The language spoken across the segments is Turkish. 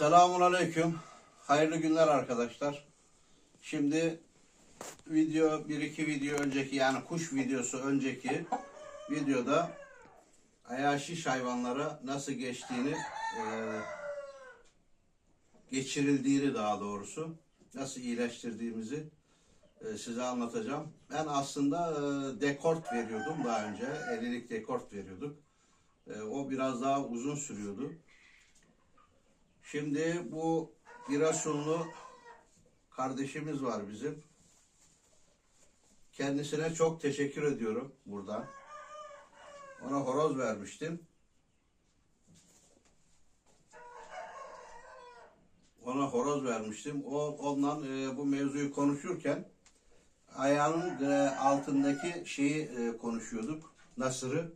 Selamun Aleyküm. Hayırlı günler arkadaşlar. Şimdi video, bir iki video önceki yani kuş videosu önceki videoda ayağı şiş hayvanlara nasıl geçtiğini e, geçirildiğini daha doğrusu nasıl iyileştirdiğimizi e, size anlatacağım. Ben aslında e, dekort veriyordum daha önce. 50'lik dekort veriyorduk. E, o biraz daha uzun sürüyordu. Şimdi bu Girasunlu kardeşimiz var bizim. Kendisine çok teşekkür ediyorum buradan. Ona horoz vermiştim. Ona horoz vermiştim. O ondan e, bu mevzuyu konuşurken ayağının e, altındaki şeyi e, konuşuyorduk. Nasırı.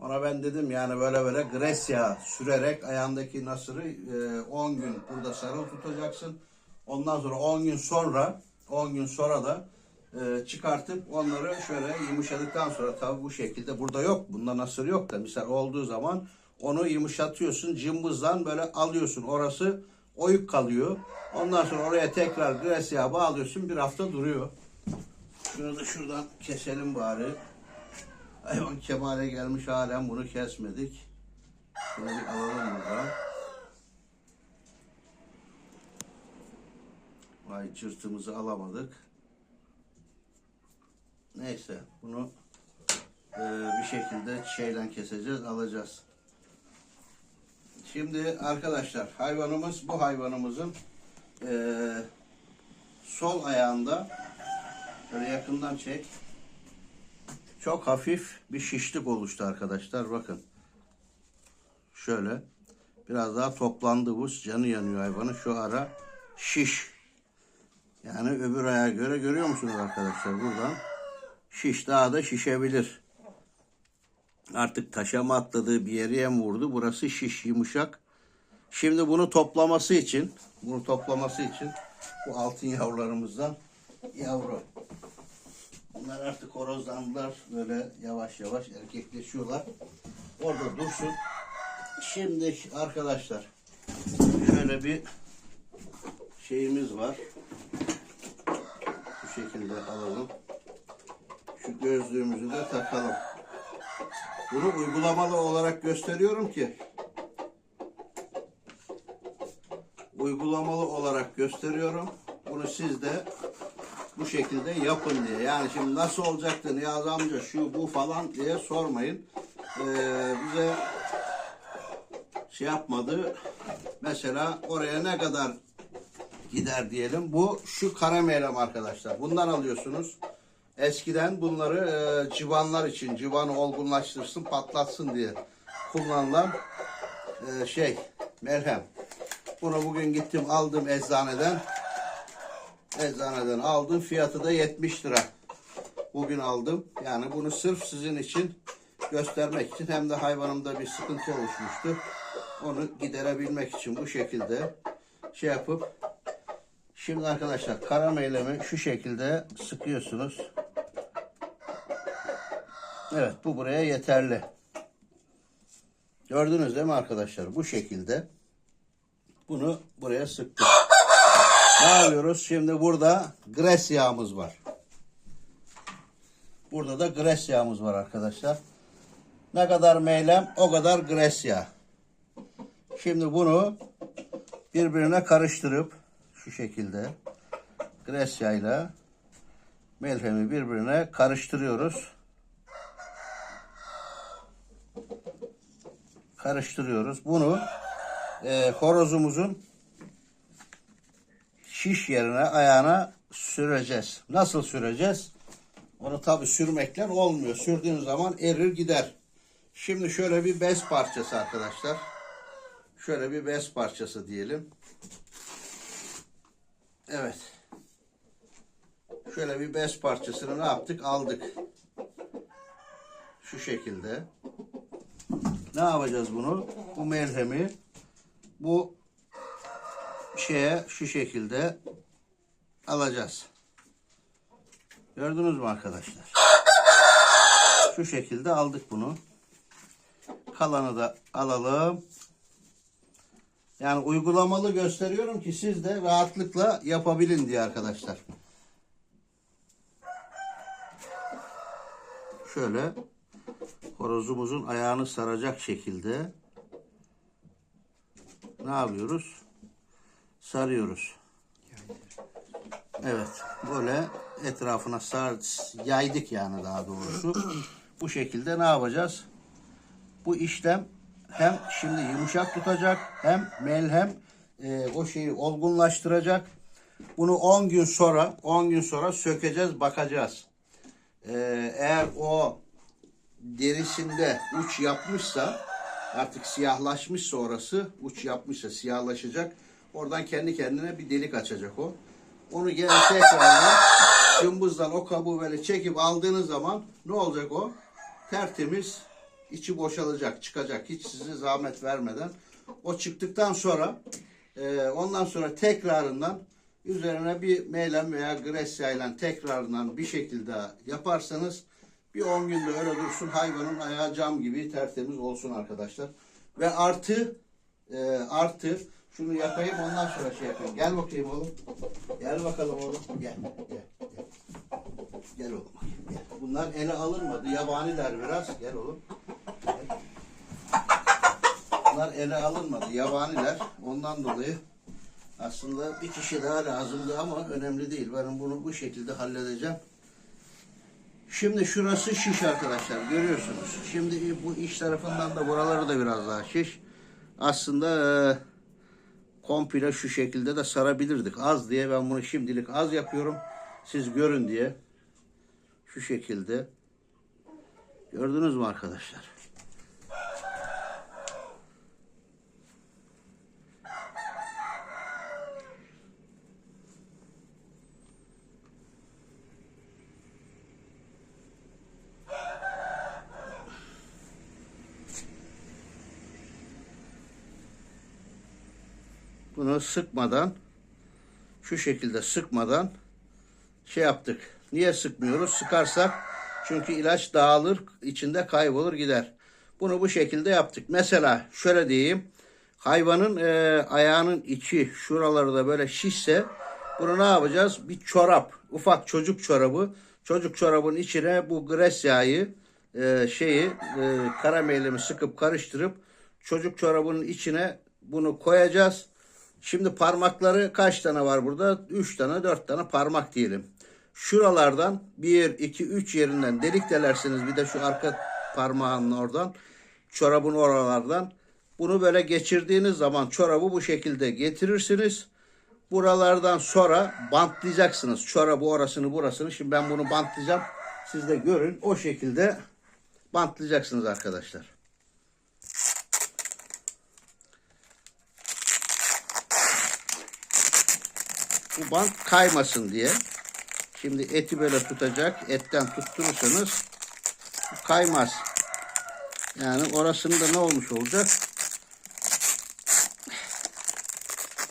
Ona ben dedim yani böyle böyle Gresya sürerek ayağındaki nasırı e, 10 gün burada sarılı tutacaksın. Ondan sonra 10 gün sonra 10 gün sonra da e, çıkartıp onları şöyle yumuşadıktan sonra tabi bu şekilde burada yok. Bunda nasır yok da misal olduğu zaman onu yumuşatıyorsun. Cımbızdan böyle alıyorsun. Orası oyuk kalıyor. Ondan sonra oraya tekrar Gresya bağlıyorsun. Bir hafta duruyor. Şunu da şuradan keselim bari. Hayvan kemale gelmiş halen bunu kesmedik. Şunu bir alalım buradan. Vay çırtımızı alamadık. Neyse bunu e, bir şekilde şeyle keseceğiz alacağız. Şimdi arkadaşlar hayvanımız bu hayvanımızın e, sol ayağında şöyle yakından çek. Çok hafif bir şişlik oluştu arkadaşlar. Bakın. Şöyle. Biraz daha toplandı bu. Canı yanıyor hayvanın. Şu ara şiş. Yani öbür ayağa göre görüyor musunuz arkadaşlar buradan? Şiş daha da şişebilir. Artık taşa mı atladı bir yere mi vurdu? Burası şiş yumuşak. Şimdi bunu toplaması için bunu toplaması için bu altın yavrularımızdan yavru Bunlar artık horozlandılar. Böyle yavaş yavaş erkekleşiyorlar. Orada dursun. Şimdi arkadaşlar şöyle bir şeyimiz var. Bu şekilde alalım. Şu gözlüğümüzü de takalım. Bunu uygulamalı olarak gösteriyorum ki uygulamalı olarak gösteriyorum. Bunu siz de bu şekilde yapın diye. Yani şimdi nasıl olacaktı Niyazi amca şu bu falan diye sormayın. Ee, bize şey yapmadı. Mesela oraya ne kadar gider diyelim. Bu şu kara meylem arkadaşlar. Bundan alıyorsunuz. Eskiden bunları e, civanlar için, civanı olgunlaştırsın, patlatsın diye kullanılan e, şey, merhem. Bunu bugün gittim aldım eczaneden. Eczaneden aldım. Fiyatı da 70 lira. Bugün aldım. Yani bunu sırf sizin için göstermek için hem de hayvanımda bir sıkıntı oluşmuştu. Onu giderebilmek için bu şekilde şey yapıp şimdi arkadaşlar kara meylemi şu şekilde sıkıyorsunuz. Evet bu buraya yeterli. Gördünüz değil mi arkadaşlar? Bu şekilde bunu buraya sıktık. Ne yapıyoruz? Şimdi burada gres yağımız var. Burada da gres yağımız var arkadaşlar. Ne kadar meylem o kadar gres yağı. Şimdi bunu birbirine karıştırıp şu şekilde gres yağıyla melhemi birbirine karıştırıyoruz. Karıştırıyoruz. Bunu e, horozumuzun şiş yerine ayağına süreceğiz. Nasıl süreceğiz? Onu tabi sürmekle olmuyor. Sürdüğün zaman erir gider. Şimdi şöyle bir bez parçası arkadaşlar. Şöyle bir bez parçası diyelim. Evet. Şöyle bir bez parçasını ne yaptık? Aldık. Şu şekilde. Ne yapacağız bunu? Bu merhemi bu şeye şu şekilde alacağız. Gördünüz mü arkadaşlar? Şu şekilde aldık bunu. Kalanı da alalım. Yani uygulamalı gösteriyorum ki siz de rahatlıkla yapabilin diye arkadaşlar. Şöyle horozumuzun ayağını saracak şekilde ne yapıyoruz? Sarıyoruz. Evet. Böyle etrafına sar, yaydık yani daha doğrusu. Bu şekilde ne yapacağız? Bu işlem hem şimdi yumuşak tutacak hem melhem e, o şeyi olgunlaştıracak. Bunu 10 gün sonra 10 gün sonra sökeceğiz, bakacağız. E, eğer o derisinde uç yapmışsa artık siyahlaşmışsa orası uç yapmışsa siyahlaşacak. Oradan kendi kendine bir delik açacak o. Onu gene tekrardan cımbızdan o kabuğu böyle çekip aldığınız zaman ne olacak o? Tertemiz içi boşalacak, çıkacak. Hiç size zahmet vermeden. O çıktıktan sonra e, ondan sonra tekrarından üzerine bir meylem veya gresya ile tekrarından bir şekilde yaparsanız bir 10 günde öyle dursun hayvanın ayağı cam gibi tertemiz olsun arkadaşlar. Ve artı e, artı şunu yapayım ondan sonra şey yapayım. Gel bakayım oğlum. Gel bakalım oğlum. Gel. Gel. Gel. Gel oğlum. Gel. Bunlar ele alınmadı. Yabaniler biraz. Gel oğlum. Gel. Bunlar ele alınmadı. Yabaniler. Ondan dolayı aslında bir kişi daha lazımdı ama önemli değil. Ben bunu bu şekilde halledeceğim. Şimdi şurası şiş arkadaşlar görüyorsunuz. Şimdi bu iç tarafından da buraları da biraz daha şiş. Aslında e, komple şu şekilde de sarabilirdik. Az diye ben bunu şimdilik az yapıyorum. Siz görün diye. Şu şekilde. Gördünüz mü arkadaşlar? Bunu sıkmadan şu şekilde sıkmadan şey yaptık. Niye sıkmıyoruz? Sıkarsak çünkü ilaç dağılır, içinde kaybolur gider. Bunu bu şekilde yaptık. Mesela şöyle diyeyim. Hayvanın e, ayağının içi şuraları da böyle şişse bunu ne yapacağız? Bir çorap, ufak çocuk çorabı. Çocuk çorabın içine bu gres yağı e, şeyi e, karamelimi sıkıp karıştırıp çocuk çorabının içine bunu koyacağız. Şimdi parmakları kaç tane var burada? 3 tane 4 tane parmak diyelim. Şuralardan 1, 2, 3 yerinden delik delersiniz. Bir de şu arka parmağının oradan. Çorabın oralardan. Bunu böyle geçirdiğiniz zaman çorabı bu şekilde getirirsiniz. Buralardan sonra bantlayacaksınız. Çorabı orasını burasını. Şimdi ben bunu bantlayacağım. Siz de görün. O şekilde bantlayacaksınız arkadaşlar. Bu bant kaymasın diye. Şimdi eti böyle tutacak. Etten tutturursanız bu kaymaz. Yani orasında ne olmuş olacak?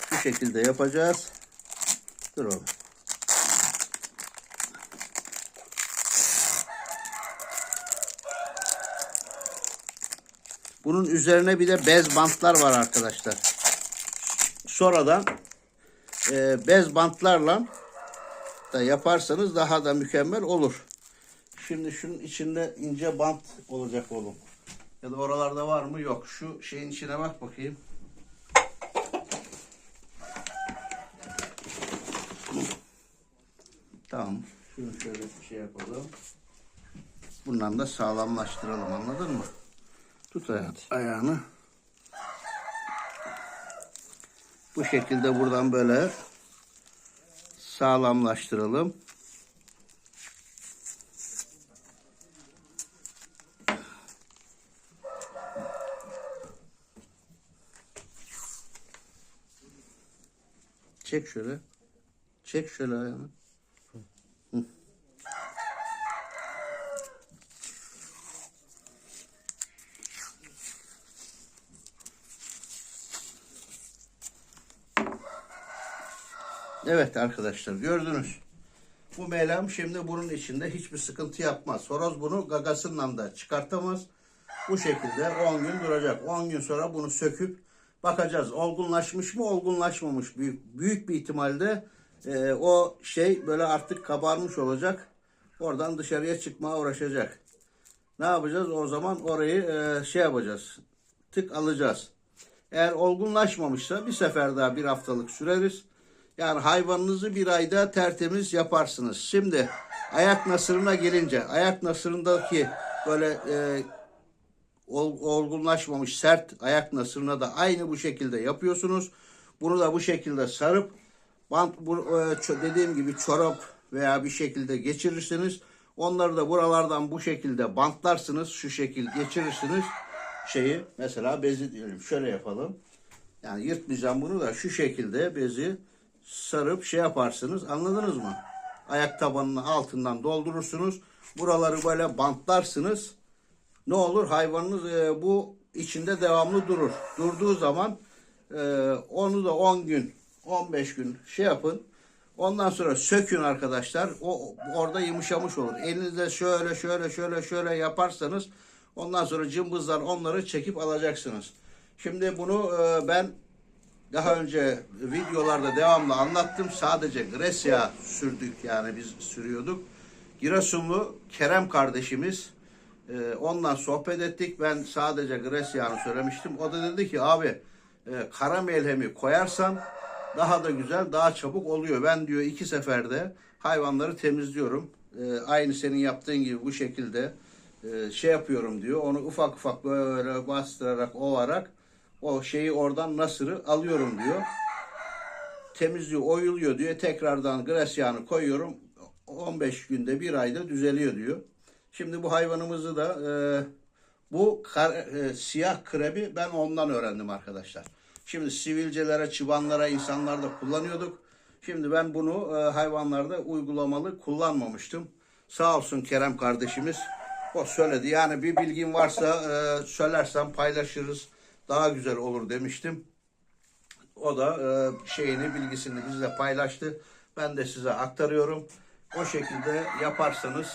Şu şekilde yapacağız. Dur oğlum. Bunun üzerine bir de bez bantlar var arkadaşlar. Sonradan e, bez bantlarla da yaparsanız daha da mükemmel olur. Şimdi şunun içinde ince bant olacak oğlum. Ya da oralarda var mı? Yok. Şu şeyin içine bak bakayım. Tamam. Şunu şöyle bir şey yapalım. Bundan da sağlamlaştıralım anladın mı? Tut hayat, ayağını. Bu şekilde buradan böyle sağlamlaştıralım. Çek şöyle. Çek şöyle ayağını. Evet arkadaşlar gördünüz. Bu meylem şimdi bunun içinde hiçbir sıkıntı yapmaz. Horoz bunu gagasından da çıkartamaz. Bu şekilde 10 gün duracak. 10 gün sonra bunu söküp bakacağız. Olgunlaşmış mı, olgunlaşmamış. Büyük, büyük bir ihtimalle e, o şey böyle artık kabarmış olacak. Oradan dışarıya çıkmaya uğraşacak. Ne yapacağız? O zaman orayı e, şey yapacağız. Tık alacağız. Eğer olgunlaşmamışsa bir sefer daha bir haftalık süreriz. Yani hayvanınızı bir ayda tertemiz yaparsınız. Şimdi ayak nasırına gelince ayak nasırındaki böyle e, ol- olgunlaşmamış sert ayak nasırına da aynı bu şekilde yapıyorsunuz. Bunu da bu şekilde sarıp bant bu, e, dediğim gibi çorap veya bir şekilde geçirirsiniz. Onları da buralardan bu şekilde bantlarsınız. Şu şekil geçirirsiniz. Şeyi mesela bezi diyelim. Şöyle yapalım. Yani yırtmayacağım bunu da şu şekilde bezi sarıp şey yaparsınız. Anladınız mı? Ayak tabanının altından doldurursunuz. Buraları böyle bantlarsınız. Ne olur hayvanınız e, bu içinde devamlı durur. Durduğu zaman e, onu da 10 gün 15 gün şey yapın. Ondan sonra sökün arkadaşlar. O orada yumuşamış olur. Elinizde şöyle şöyle şöyle şöyle yaparsanız ondan sonra cımbızlar onları çekip alacaksınız. Şimdi bunu e, ben daha önce videolarda devamlı anlattım. Sadece Gresya sürdük yani biz sürüyorduk. Giresunlu Kerem kardeşimiz e, onunla sohbet ettik. Ben sadece Gresya'nı söylemiştim. O da dedi ki abi e, kara melhemi koyarsan daha da güzel, daha çabuk oluyor. Ben diyor iki seferde hayvanları temizliyorum. E, aynı senin yaptığın gibi bu şekilde e, şey yapıyorum diyor. Onu ufak ufak böyle bastırarak, ovarak o şeyi oradan nasırı alıyorum diyor. Temizliyor, oyuluyor diyor. Tekrardan gres yağını koyuyorum. 15 günde bir ayda düzeliyor diyor. Şimdi bu hayvanımızı da e, bu kar- e, siyah krebi ben ondan öğrendim arkadaşlar. Şimdi sivilcelere, çıbanlara, insanlarda kullanıyorduk. Şimdi ben bunu e, hayvanlarda uygulamalı kullanmamıştım. Sağ olsun Kerem kardeşimiz o söyledi. Yani bir bilgin varsa e, söylersen paylaşırız. Daha güzel olur demiştim. O da e, şeyini, bilgisini bizle paylaştı. Ben de size aktarıyorum. O şekilde yaparsanız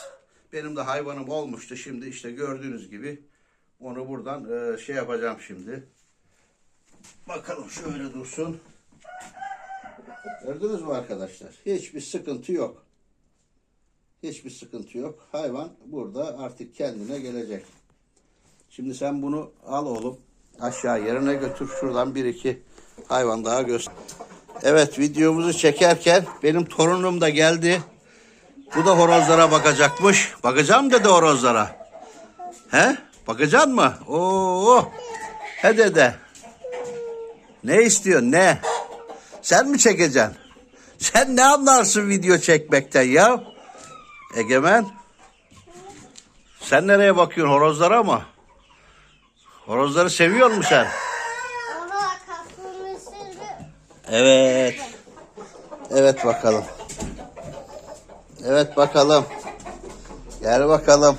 benim de hayvanım olmuştu. Şimdi işte gördüğünüz gibi onu buradan e, şey yapacağım şimdi. Bakalım şöyle dursun. Gördünüz mü arkadaşlar? Hiçbir sıkıntı yok. Hiçbir sıkıntı yok. Hayvan burada artık kendine gelecek. Şimdi sen bunu al oğlum. Aşağı yerine götür. Şuradan bir iki hayvan daha göster. Evet videomuzu çekerken benim torunum da geldi. Bu da horozlara bakacakmış. Bakacağım dedi horozlara. He? Bakacaksın mı? Oo. He dede. Ne istiyorsun ne? Sen mi çekeceksin? Sen ne anlarsın video çekmekten ya? Egemen. Sen nereye bakıyorsun horozlara mı? Horozları seviyor musun sen? Baba kafamı sürdü. Evet. Evet bakalım. Evet bakalım. Gel bakalım.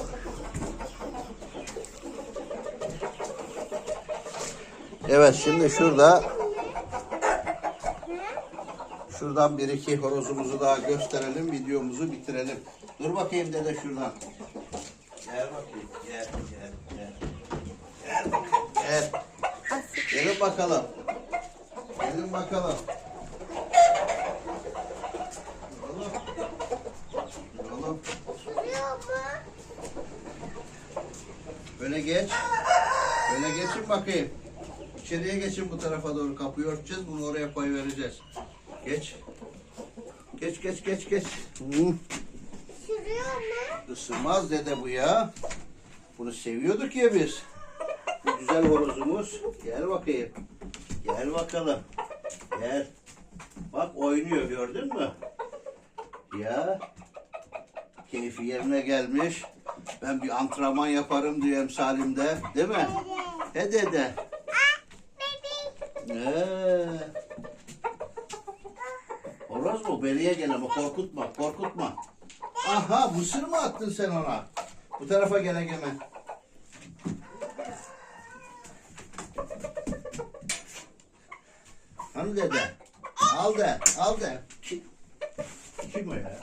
Evet şimdi şurada şuradan bir iki horozumuzu daha gösterelim. Videomuzu bitirelim. Dur bakayım dede şuradan. Gel bakayım. Gel gel gel. Gel bakayım. Gel. Gelin bakalım. Gelin bakalım. Sürüyor mu? Böyle geç. Böyle geçin bakayım. İçeriye geçin bu tarafa doğru. Kapıyı örteceğiz. Bunu oraya koy vereceğiz. Geç. Geç geç geç geç. Hı. Sürüyor mu? Isırmaz dede bu ya. Bunu seviyorduk ya biz. Bu güzel horozumuz. Gel bakayım. Gel bakalım. Gel. Bak oynuyor gördün mü? Ya. Keyfi yerine gelmiş. Ben bir antrenman yaparım diyor emsalimde. Değil mi? He dede. Ee. Horoz mu? Beriye gel ama korkutma, korkutma. Aha, mısır mı attın sen ona? Bu tarafa gel Egemen. Hani dede? Al de, al de. Kim, kim o ya?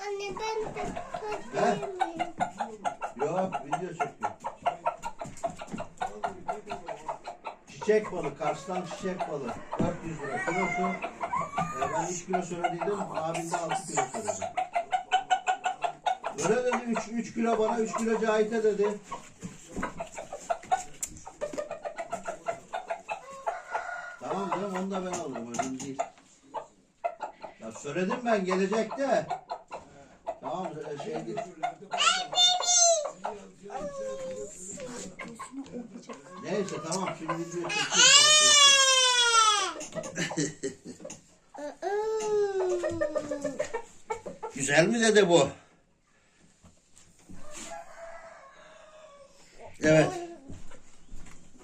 Anne ben de tutayım. Yok video çekiyor. Çiçek balı, Kars'tan çiçek balı. 400 lira kilosu. Ee, ben 3 kilo söylediydim, abim de 6 kilo söyledi. Öyle dedi, 3, 3 kilo bana, 3 kilo Cahit'e dedi. Tamam canım, onu da ben alırım, önemli değil. Ya söyledim ben gelecekte. Tamam, e, şey değil. Neyse tamam, şimdi video çekiyorum. Güzel mi dedi bu? Evet.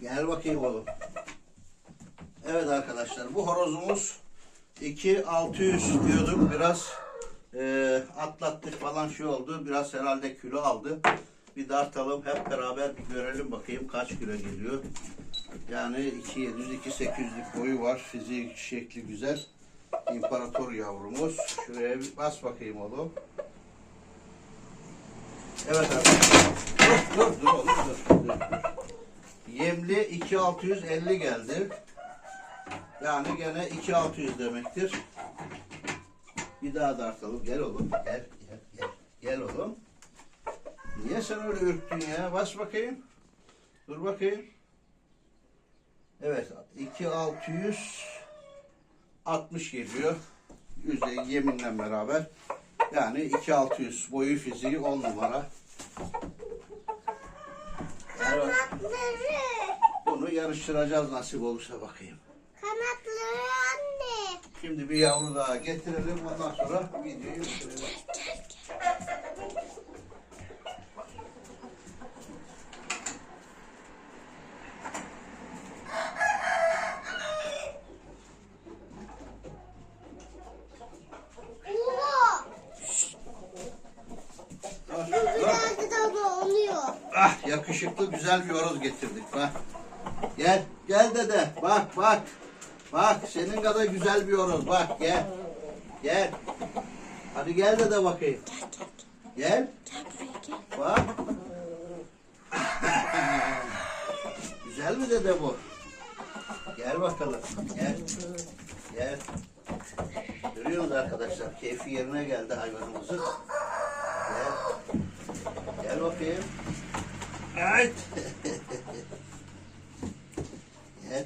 Gel bakayım oğlum. Evet arkadaşlar bu horozumuz 2600 diyorduk biraz e, atlattık falan şey oldu. Biraz herhalde kilo aldı. Bir dartalım hep beraber bir görelim bakayım kaç kilo geliyor. Yani 2700 2800'lük boyu var fizik şekli güzel. İmparator yavrumuz. Şuraya bir bas bakayım oğlum. Evet arkadaşlar dur dur dur dur, dur, dur. Yemli 2650 geldi. Yani gene 2600 demektir. Bir daha dartalım. Gel oğlum. Gel, gel, gel. Gel oğlum. Niye sen öyle ürktün ya? Bas bakayım. Dur bakayım. Evet. 2660 geliyor. Yüzde yeminle beraber. Yani 2600 boyu fiziği 10 numara. Evet. Bunu yarıştıracağız nasip olursa bakayım. Kanatları anne. Şimdi bir yavru daha getirelim. Ondan sonra videoyu bitirelim. Ah yakışıklı güzel bir horoz getirdik bak. Gel gel dede bak bak. Bak senin kadar güzel bir horoz bak gel. Gel. Hadi gel dede bakayım. Gel. Bak. güzel mi dede bu? Gel bakalım. Gel. Gel. Görüyorsunuz arkadaşlar keyfi yerine geldi hayvanımızın. Gel. Gel bakayım. Evet. Gel.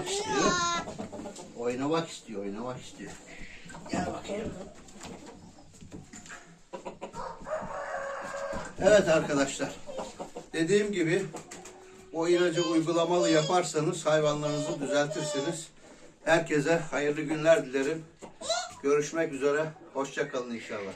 Oynamak istiyor. Oynamak istiyor, oynamak istiyor. Gel bakayım. Evet arkadaşlar. Dediğim gibi o ilacı uygulamalı yaparsanız hayvanlarınızı düzeltirsiniz. Herkese hayırlı günler dilerim. Görüşmek üzere. Hoşça kalın inşallah.